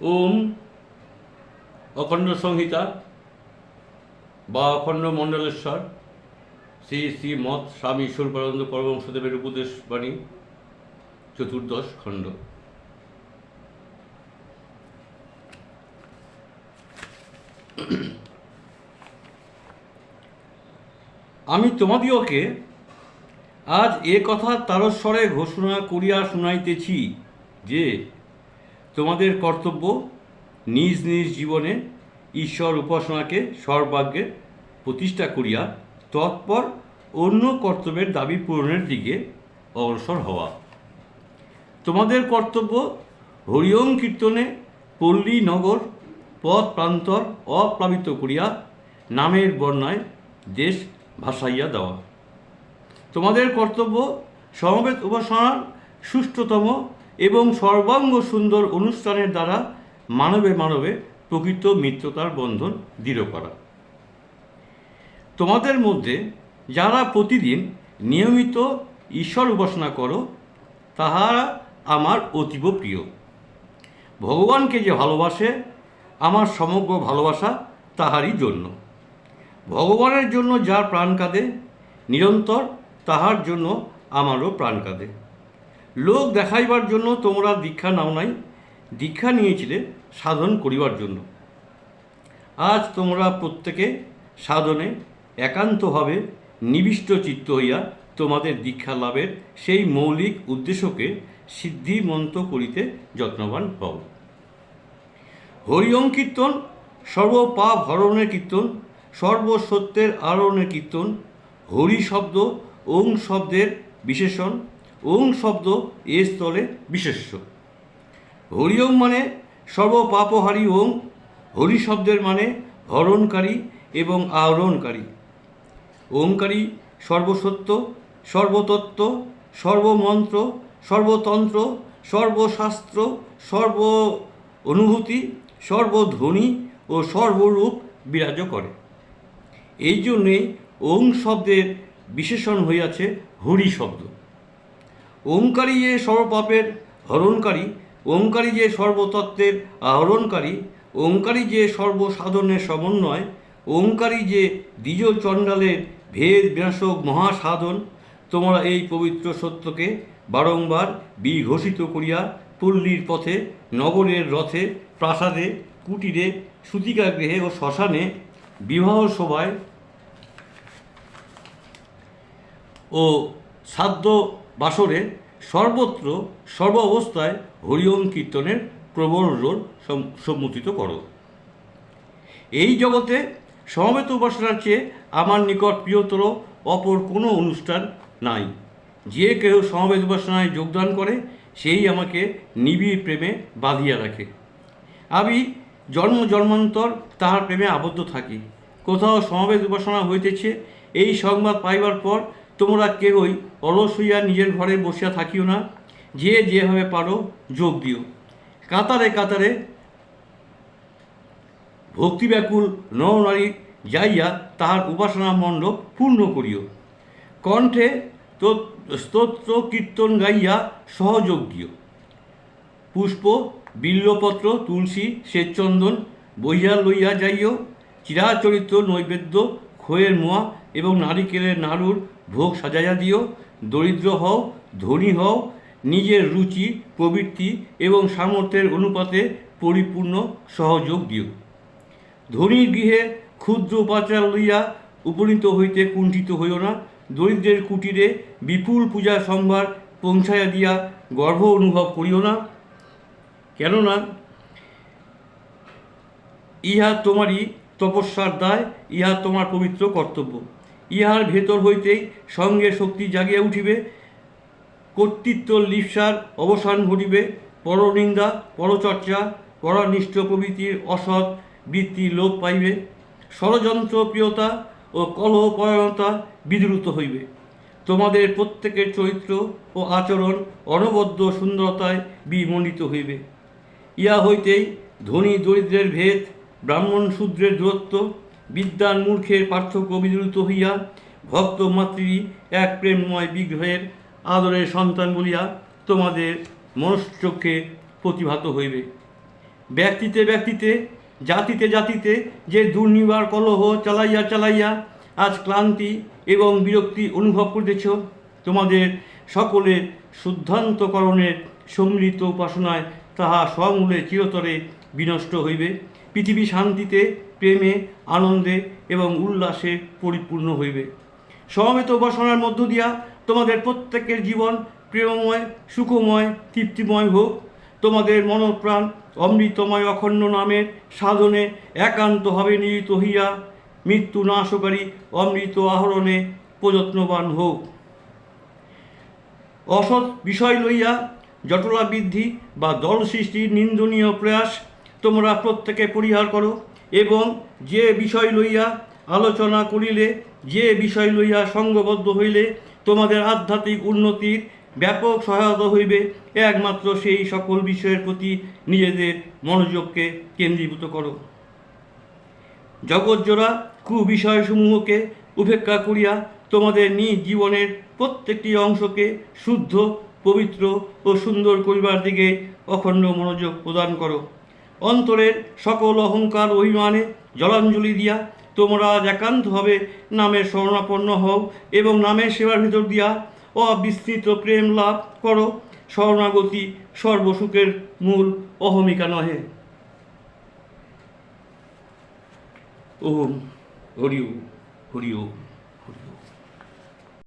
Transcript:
ওম অখণ্ড সংহিতা বা অখণ্ড মণ্ডলেশ্বর, শ্রী শ্রী মত স্বামী ঈশ্বরপানন্দ পরমংসদেবের উপদেশ বাণী, চতুর্দশ খণ্ড। আমি তোমাদিওকে আজ এ কথা তারস্বরে ঘোষণা করিয়া শুনাইতেছি যে তোমাদের কর্তব্য নিজ নিজ জীবনে ঈশ্বর উপাসনাকে সর্বাগ্যে প্রতিষ্ঠা করিয়া তৎপর অন্য কর্তব্যের দাবি পূরণের দিকে অগ্রসর হওয়া। তোমাদের কর্তব্য হরিওম কীর্তনে পল্লী নগর পথ প্রান্তর অপ্লাবিত করিয়া নামের বর্ণায় দেশ ভাসাইয়া দেওয়া। তোমাদের কর্তব্য সমবেত উপাসনার সুষ্ঠুতম এবং সর্বাঙ্গ সুন্দর অনুষ্ঠানের দ্বারা মানবে মানবে প্রকৃত মিত্রতার বন্ধন দৃঢ় করা। তোমাদের মধ্যে যারা প্রতিদিন নিয়মিত ঈশ্বর উপাসনা করো, তাহারা আমার অতীব প্রিয়। ভগবানকে যে ভালোবাসে, আমার সমগ্র ভালোবাসা তাহারই জন্য। ভগবানের জন্য যার প্রাণ কাঁদে, নিরন্তর তাহার জন্য আমারও প্রাণ কাঁদে। লোক দেখাইবার জন্য তোমরা দীক্ষা নাও নাই, দীক্ষা নিয়েছিলে সাধন করিবার জন্য। আজ তোমরা প্রত্যেকে সাধনে একান্তভাবে নিবিষ্ট চিত্ত হইয়া তোমাদের দীক্ষা লাভের সেই মৌলিক উদ্দেশ্যকে সিদ্ধিমন্ত করিতে যত্নবান হও। হরিওম কীর্তন সর্বপাপ হরণের কীর্তন, সর্বসত্যের আরণের কীর্তন, হরি শব্দ, ওং শব্দের বিশেষণ ওং শব্দ এ স্থলে বিশেষ্য। হরি হরিওম মানে সর্বপাপহারী ওং, হরি শব্দের মানে হরণকারী এবং আহরণকারী। ওংকারী সর্বসত্য, সর্বতত্ত্ব, সর্বমন্ত্র, সর্বতন্ত্র, সর্বশাস্ত্র, সর্ব অনুভূতি, সর্বধ্বনি ও সর্বরূপ বিরাজ করে। এই জন্যে ওং শব্দের বিশেষণ হইয়াছে হরি শব্দ। ওঙ্কারী যে সর্বপাপের হরণকারী ওঙ্কারী যে সর্বতত্ত্বের আহরণকারী ওঙ্কারী যে সর্বসাধনের সমন্বয় ওঙ্কারী যে দ্বিজ চণ্ডালের ভেদ বিনাশক মহাসাধন, তোমরা এই পবিত্র সত্যকে বারংবার বিঘোষিত করিয়া পল্লীর পথে, নগরের রথে, প্রাসাদে, কুটিরে, সূতিকাগৃহে ও শ্মশানে বিবাহ সভায় ও সাধ্য বাসরে সর্বত্র সর্ব অবস্থায় হরিওম কীর্তনের প্রবল রোল সম- সম্মুখিত করো। এই জগতে সমবেত উপাসনার চেয়ে আমার নিকট প্রিয়তর অপর কোনো অনুষ্ঠান নাই। যে কেউ সমবেত উপাসনায় যোগদান করে, সেই আমাকে নিবিড় প্রেমে বাঁধিয়া রাখে। আমি জন্ম জন্মান্তর তাহার প্রেমে আবদ্ধ থাকি। কোথাও সমবেত উপাসনা হইতেছে, এই সংবাদ পাইবার পর তোমরা কেউই অলস হইয়া নিজের ঘরে বসিয়া থাকিও না, যে যেভাবে পারো যোগ দিও। কাতারে কাতারে ভক্তি ভক্তিব্যাকুল নরনারী যাইয়া তাহার উপাসনা মণ্ডপ পূর্ণ করিও। কণ্ঠে স্তোত্র কীর্তন গাইয়া সহযোগ দিও। পুষ্প, বিল্লপত্র, তুলসী, শ্বেতচন্দন বইয়া লইয়া যাইও। চিরাচরিত নৈবেদ্য খোয়ের মোয়া এবং নারিকেলের নাড়ুর ভোগ সাজাইয়া দিও, দরিদ্র হও, ধনী হও, নিজের রুচি, প্রবৃত্তি এবং সামর্থ্যের অনুপাতে পরিপূর্ণ সহযোগ দিও। ধনীর গৃহে ক্ষুদ্র উপাচার লইয়া উপনীত হইতে কুণ্ঠিত হইও না, দরিদ্রের কুটিরে বিপুল পূজা সম্ভার পৌঁছাইয়া দিয়া গর্ব অনুভব করিও না। কেননা ইহা তোমারই তপস্যার দায়, ইহা তোমার পবিত্র কর্তব্য। ইহার ভেতর হইতেই সঙ্গে শক্তি জাগিয়া উঠিবে, কর্তৃত্ব লিপ্সার অবসান ঘটিবে, পরনিন্দা, পরচর্চা, পরানিষ্ঠ প্রভৃতির অসৎ বৃত্তি লোপ পাইবে ষড়যন্ত্র প্রিয়তা ও কলহপরায়ণতা বিদ্রুত হইবে। তোমাদের প্রত্যেকের চরিত্র ও আচরণ অনবদ্য সুন্দরতায় বিমণ্ডিত হইবে। ইহা হইতেই ধনী দরিদ্রের ভেদ ব্রাহ্মণ শূদ্রের দূরত্ব বিদ্যান মূর্খের পার্থক্য বিদ্রুত হইয়া ভক্ত মাতৃ এক প্রেমময় বিগ্রহের আদরের সন্তান বলিয়া তোমাদের মনশ্চক্ষে প্রতিভাত হইবে। ব্যক্তিতে ব্যক্তিতে, জাতিতে জাতিতে যে দুর্নিবার কলহ চালাইয়া চালাইয়া আজ ক্লান্তি এবং বিরক্তি অনুভব করিতেছ, তোমাদের সকলের শুদ্ধান্তকরণের সম্মিলিত উপাসনায় তাহা সমূলে চিরতরে বিনষ্ট হইবে। পৃথিবী শান্তিতে প্রেমে, আনন্দে এবং উল্লাসে পরিপূর্ণ হইবে। সমবেত উপাসনার মধ্য দিয়া তোমাদের প্রত্যেকের জীবন প্রেমময়, সুখময়, তৃপ্তিময় হোক। তোমাদের মনপ্রাণ অমৃতময় অখণ্ড নামের সাধনে একান্তভাবে নিহিত হইয়া মৃত্যু নাশকারী অমৃত আহরণে প্রযত্নবান হোক। অসৎ বিষয় লইয়া জটলা বৃদ্ধি বা দল সৃষ্টির নিন্দনীয় প্রয়াস তোমরা প্রত্যেকে পরিহার করো। এবং যে বিষয় লইয়া আলোচনা করিলে, যে বিষয় লইয়া সঙ্গবদ্ধ হইলে তোমাদের আধ্যাত্মিক উন্নতির ব্যাপক সহায়তা হইবে, একমাত্র সেই সকল বিষয়ের প্রতি নিজেদের মনোযোগকে কেন্দ্রীভূত করো। জগৎজোড়া কুবিষয়সমূহকে উপেক্ষা করিয়া তোমাদের নিজ জীবনের প্রত্যেকটি অংশকে শুদ্ধ, পবিত্র ও সুন্দর করিবার দিকে অখণ্ড মনোযোগ প্রদান করো। অন্তরের সকল অহংকার অভিমানে জলাঞ্জলি দিয়া তোমরা আজ একান্তভাবে নামের শরণাপন্ন হও এবং নামের সেবার ভিতর দিয়া অবিস্তৃত প্রেম লাভ করো। শরণাগতি সর্বসুখের মূল অহমিকা নহে। ওম, হরি ওম হরি ওম।